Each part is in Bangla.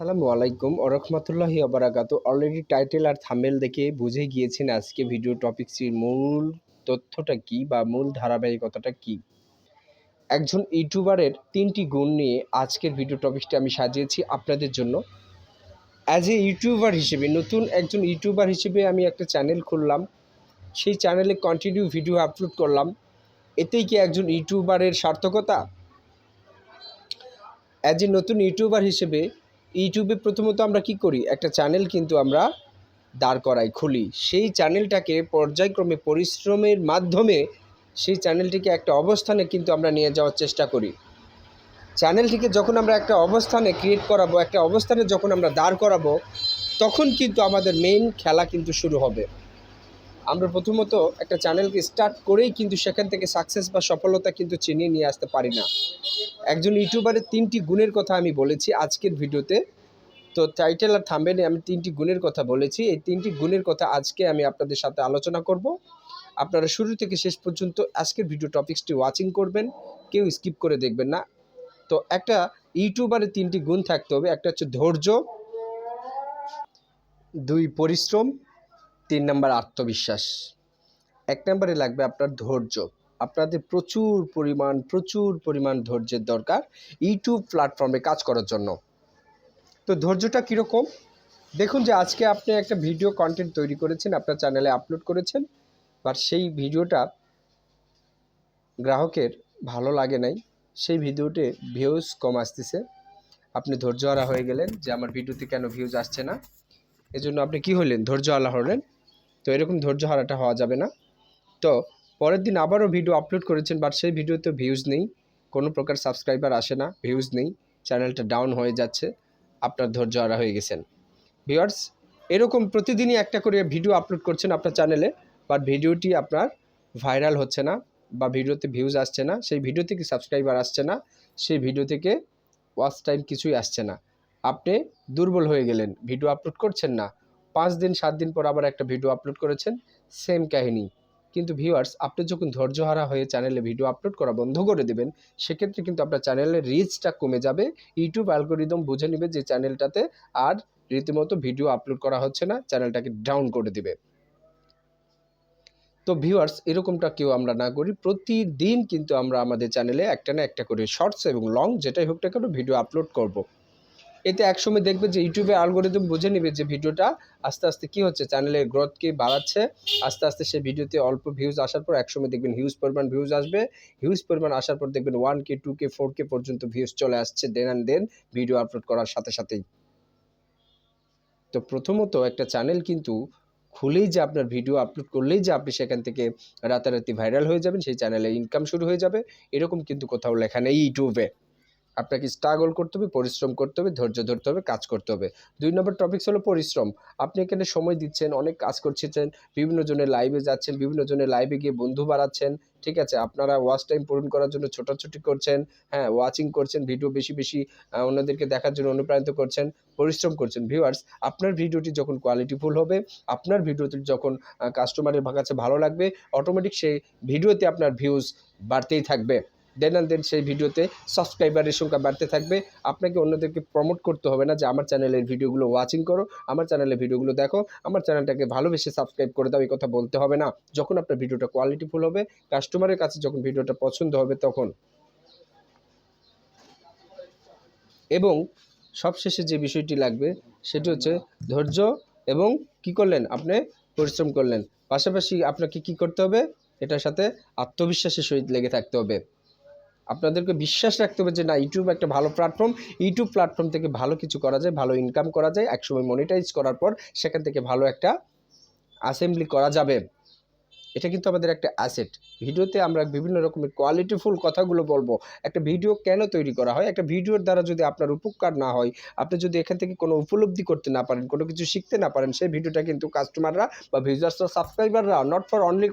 আসসালামু আলাইকুম। ওরহমতুল্লাহি আবরাকাতু অলরেডি টাইটেল আর থাম্বেল দেখে বুঝে গিয়েছেন আজকে ভিডিও টপিকসটির মূল তথ্যটা কি বা মূল ধারাবাহিকতাটা কি। একজন ইউটিউবারের তিনটি গুণ নিয়ে আজকের ভিডিও টপিকটি আমি সাজিয়েছি আপনাদের জন্য। অ্যাজ এ ইউটিউবার হিসেবে, নতুন একজন ইউটিউবার হিসেবে আমি একটা চ্যানেল খুললাম। সেই চ্যানেলে কন্টিনিউ ভিডিও আপলোড করলাম। এতেই কি একজন ইউটিউবারের সার্থকতা? অ্যাজ এ নতুন ইউটিউবার হিসেবে ইউটিউবে প্রথমত আমরা কি করি? একটা চ্যানেল কিন্তু আমরা দাঁড় করাই, খুলি। সেই চ্যানেলটাকে পর্যায়ক্রমে পরিশ্রমের মাধ্যমে সেই চ্যানেলটিকে একটা অবস্থানে কিন্তু আমরা নিয়ে যাওয়ার চেষ্টা করি। চ্যানেলটিকে যখন আমরা একটা অবস্থানে ক্রিয়েট করাবো, একটা অবস্থানে যখন আমরা দাঁড় করাবো, তখন কিন্তু আমাদের মেইন খেলা কিন্তু শুরু হবে। আমরা প্রথমত একটা চ্যানেলকে স্টার্ট করেই কিন্তু সেখান থেকে সাকসেস বা সফলতা কিন্তু চিনিয়ে নিয়ে আসতে পারি না। একজন ইউটিউবারের তিনটি গুণের কথা আমি বলেছি আজকের ভিডিওতে। তো টাইটেল আর থাম্বেনে আমি তিনটি গুণের কথা বলেছি। এই তিনটি গুণের কথা আজকে আমি আপনাদের সাথে আলোচনা করব। আপনারা শুরু থেকে শেষ পর্যন্ত আজকের ভিডিও টপিক্সটি ওয়াচিং করবেন, কেউ স্কিপ করে দেখবেন না। তো একটা ইউটিউবারের তিনটি গুণ থাকতে হবে। একটা হচ্ছে ধৈর্য, দুই পরিশ্রম তিন নম্বর আত্মবিশ্বাস। এক নম্বরে লাগবে আপনার ধৈর্য। আপনাদের প্রচুর পরিমাণ প্রচুর পরিমাণ ধৈর্যের দরকার ইউটিউব প্ল্যাটফর্মে কাজ করার জন্য। তো ধৈর্যটা কীরকম? দেখুন যে আজকে আপনি একটা ভিডিও কন্টেন্ট তৈরি করেছেন, আপনার চ্যানেলে আপলোড করেছেন বাট সেই ভিডিওটা গ্রাহকের ভালো লাগে নাই। সেই ভিডিওতে ভিউজ কম আসতেছে। আপনি ধৈর্যহারা হয়ে গেলেন যে আমার ভিডিওতে কেন ভিউজ আসছে না? এজন্য আপনি কি হলেন? ধৈর্যহারা হলেন। তো এরকম ধৈর্য হারাটা হওয়া যাবে না। তো পরের দিন আবারও ভিডিও আপলোড করেছেন বাট সেই ভিডিওতে ভিউজ নেই। কোনো প্রকার সাবস্ক্রাইবার আসে না ভিউজ নেই। চ্যানেলটা ডাউন হয়ে যাচ্ছে। আপনার ধৈর্য হারা হয়ে গেছেন। ভিউয়ার্স এরকম প্রতিদিনই একটা করে ভিডিও আপলোড করছেন আপনার চ্যানেলে বাট ভিডিওটি আপনার ভাইরাল হচ্ছে না বা ভিডিওতে ভিউজ আসছে না। সেই ভিডিও থেকে সাবস্ক্রাইবার আসছে না। সেই ভিডিও থেকে ওয়াচ টাইম কিছুই আসছে না। আপনি দুর্বল হয়ে গেলেন। ভিডিও আপলোড করছেন না। পাঁচ দিন, সাত দিন পর আবার একটা ভিডিও আপলোড করেছেন সেম কাহিনী। কিন্তু ভিউয়ার্স আপনি যখন ধৈর্যহারা হয়ে চ্যানেলে ভিডিও আপলোড করা বন্ধ করে দেবেন, সেক্ষেত্রে কিন্তু আপনার চ্যানেলের রিচটা কমে যাবে। ইউটিউব অ্যালগোরিদম বুঝে নেবে যে চ্যানেলটাতে আর রীতিমতো ভিডিও আপলোড করা হচ্ছে না চ্যানেলটাকে ডাউন করে দিবে। তো ভিউয়ার্স এরকমটা কেউ আমরা না করি। প্রতিদিন কিন্তু আমরা আমাদের চ্যানেলে একটা না একটা করে শর্টস এবং লং যেটাই হোক না কেন ভিডিও আপলোড করব। এতে একসময় দেখবে যে ইউটিউবে অ্যালগোরিদম বুঝে নেবে যে ভিডিওটা আস্তে আস্তে কি হচ্ছে চ্যানেলের গ্রোথকে বাড়াচ্ছে, আস্তে আস্তে সেই ভিডিওতে অল্প ভিউজ আসার পর একসময় দেখবেন হিউজ পরিমাণ ভিউজ আসবে হিউজ পরিমাণ আসার পর দেখবেন one K two K four K পর্যন্ত ভিউজ চলে আসছে then and then video upload করার সাথে সাথেই। তো প্রথমত একটা চ্যানেল কিন্তু খুলেই যে আপনার ভিডিও আপলোড করলেই যে আপনি সেখান থেকে রাতারাতি ভাইরাল হয়ে যাবেন, সেই চ্যানেলে ইনকাম শুরু হয়ে যাবে, এরকম কিন্তু কোথাও লেখা নেই ইউটিউবে। আপনাকে স্ট্রাগল করতে হবে, পরিশ্রম করতে হবে, ধৈর্য ধরতে হবে, কাজ করতে হবে। দুই নম্বর টপিক্স হলো পরিশ্রম। আপনি এখানে সময় দিচ্ছেন, অনেক কাজ করছেন, বিভিন্ন জনের লাইভে যাচ্ছেন, বিভিন্ন জনের লাইভে গিয়ে বন্ধু বাড়াচ্ছেন, ঠিক আছে? আপনারা ওয়াচ টাইম পূরণ করার জন্য ছোটাছুটি করছেন হ্যাঁ ওয়াচিং করছেন ভিডিও বেশি বেশি অন্যদেরকে দেখার জন্য অনুপ্রাণিত করছেন, পরিশ্রম করছেন। ভিউয়ার্স আপনার ভিডিওটি যখন কোয়ালিটিফুল হবে, আপনার ভিডিওটি যখন কাস্টমারের কাছে ভালো লাগবে অটোমেটিক সেই ভিডিওতে আপনার ভিউজ বাড়তেই থাকবে। দেন অ্যান্ড দেন সেই ভিডিওতে সাবস্ক্রাইবারের সংখ্যা বাড়তে থাকবে। আপনাকে অন্যদেরকে প্রমোট করতে হবে না যে আমার চ্যানেলের ভিডিওগুলো ওয়াচিং করো, আমার চ্যানেলের ভিডিওগুলো দেখো, আমার চ্যানেলটাকে ভালোবেসে সাবস্ক্রাইব করে দাও, এই কথা বলতে হবে না। যখন আপনার ভিডিওটা কোয়ালিটিফুল হবে কাস্টমারের কাছে যখন ভিডিওটা পছন্দ হবে তখন। এবং সবশেষে যে বিষয়টি লাগবে, সেটি হচ্ছে ধৈর্য এবং কি করলেন আপনি? পরিশ্রম করলেন। পাশাপাশি আপনাকে কি করতে হবে? এটার সাথে আত্মবিশ্বাসের সহিত লেগে থাকতে হবে। আপনাদেরকে বিশ্বাস রাখতে হবে যে না ইউটিউব একটা ভালো প্ল্যাটফর্ম ইউটিউব প্ল্যাটফর্ম থেকে ভালো কিছু করা যায়, ভালো ইনকাম করা যায়, একসময় মনিটাইজ করার পর সেখান থেকে ভালো একটা অ্যাসেম্বলি করা যাবে। এটা কিন্তু আমাদের একটা অ্যাসেট ভিডিওতে আমরা বিভিন্ন রকমের কোয়ালিটিফুল কথাগুলো বলব। একটা ভিডিও কেন তৈরি করা হয়? একটা ভিডিওর দ্বারা যদি আপনার উপকার না হয়, আপনি যদি এখান থেকে কোনো উপলব্ধি করতে না পারেন, কোনো কিছু শিখতে না পারেন, সেই ভিডিওটা কিন্তু কাস্টমাররা বা ভিউজার্সরা সাবস্ক্রাইবাররা নট ফর অনলি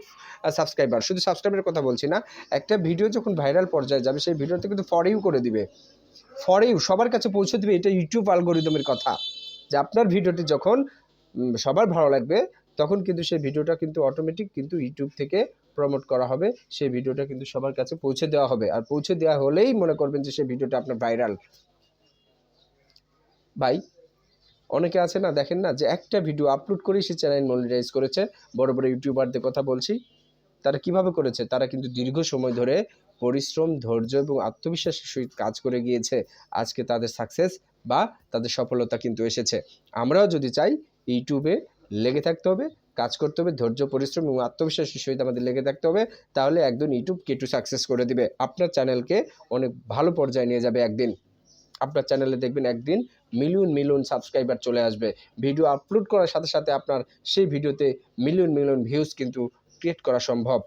সাবস্ক্রাইবার শুধু সাবস্ক্রাইবারের কথা বলছি না, একটা ভিডিও যখন ভাইরাল পর্যায়ে যাবে, সেই ভিডিওতে কিন্তু ফর ইউ করে দিবে। ফর ইউ সবার কাছে পৌঁছে দিবে, এটা ইউটিউব অ্যালগোরিদমের কথা। যে আপনার ভিডিওটি যখন সবার ভালো লাগবে তখন কিন্তু সেই ভিডিওটা কিন্তু অটোমেটিক কিন্তু ইউটিউব থেকে প্রমোট করা হবে। সেই ভিডিওটা কিন্তু সবার কাছে পৌঁছে দেওয়া হবে। আর পৌঁছে দেওয়া হলেই মনে করবেন যে সেই ভিডিওটা আপনার ভাইরাল ভাই, অনেকে আছে না, দেখেন না যে একটা ভিডিও আপলোড করেই সে চ্যানেল মনিটাইজ করেছে। বড় বড় ইউটিউবারদের কথা বলছি। তারা কীভাবে করেছে? তারা কিন্তু দীর্ঘ সময় ধরে পরিশ্রম, ধৈর্য এবং আত্মবিশ্বাসের সহিত কাজ করে গিয়েছে। আজকে তাদের সাকসেস বা তাদের সফলতা কিন্তু এসেছে। আমরাও যদি চাই ইউটিউবে লেগে থাকতে হবে, কাজ করতে হবে, ধৈর্য, পরিশ্রম এবং আত্মবিশ্বাসের সহিত আমাদের লেগে থাকতে হবে, তাহলে একদিন ইউটিউব কেটু সাকসেস করে দিবে। আপনার চ্যানেলকে অনেক ভালো পর্যায়ে নিয়ে যাবে একদিন। আপনার চ্যানেলে দেখবেন একদিন মিলিয়ন মিলিয়ন সাবস্ক্রাইবার চলে আসবে। ভিডিও আপলোড করার সাথে সাথে আপনার সেই ভিডিওতে মিলিয়ন মিলিয়ন ভিউজ কিন্তু ক্রিয়েট করা সম্ভব।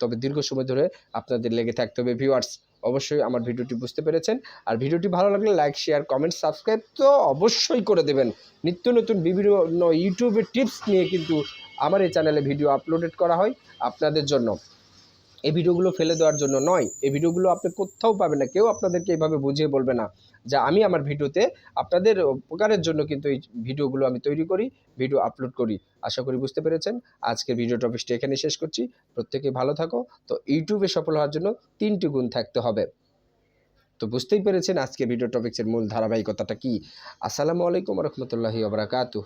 তবে দীর্ঘ সময় ধরে আপনাদের লেগে থাকতে হবে ভিউয়ার্স অবশ্যই আমার ভিডিওটি বুঝতে পেরেছেন। আর ভিডিওটি ভালো লাগলে লাইক শেয়ার কমেন্ট সাবস্ক্রাইব তো অবশ্যই করে দেবেন। নিত্য নতুন বিভিন্ন ইউটিউবের টিপস নিয়ে কিন্তু আমার এই চ্যানেলে ভিডিও আপলোডেড করা হয় আপনাদের জন্য। এই ভিডিওগুলো ফেলে দেওয়ার জন্য নয়। এই ভিডিওগুলো আপনি কোথাও পাবেন না। কেউ আপনাদেরকে এইভাবে বুঝিয়ে বলবে না যে আমি আমার ভিডিওতে আপনাদের উপকারের জন্য কিন্তু এই ভিডিওগুলো আমি তৈরি করি, ভিডিও আপলোড করি। আশা করি বুঝতে পেরেছেন। আজকের ভিডিও টপিকটি এখানে শেষ করছি। প্রত্যেকে ভালো থাকো। তো ইউটিউবে সফল হওয়ার জন্য তিনটি গুণ থাকতে হবে। তো বুঝতেই পেরেছেন আজকে ভিডিও টপিক্সের মূল ধারাবাহিকতাটা কি। আসসালামু আলাইকুম রহমতুল্লাহি আবরাকাতু